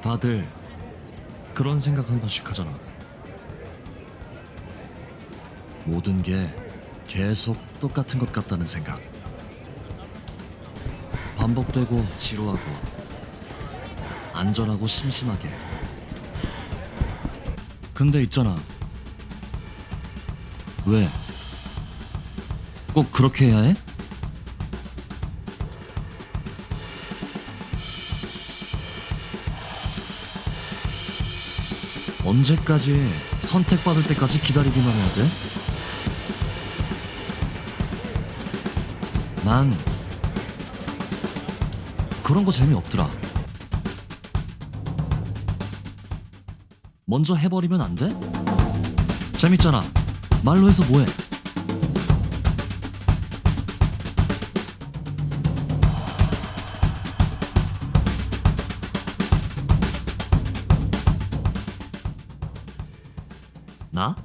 다들 그런 생각 한 번씩 하잖아. 모든 게 계속 똑같은 것 같다는 생각. 반복되고 지루하고 안전하고 심심하게. 근데 있잖아. 왜? 꼭 그렇게 해야 해? 언제까지 선택받을 때까지 기다리기만 해야 돼? 난 그런 거 재미없더라. 먼저 해버리면 안 돼? 재밌잖아. 말로 해서 뭐해? な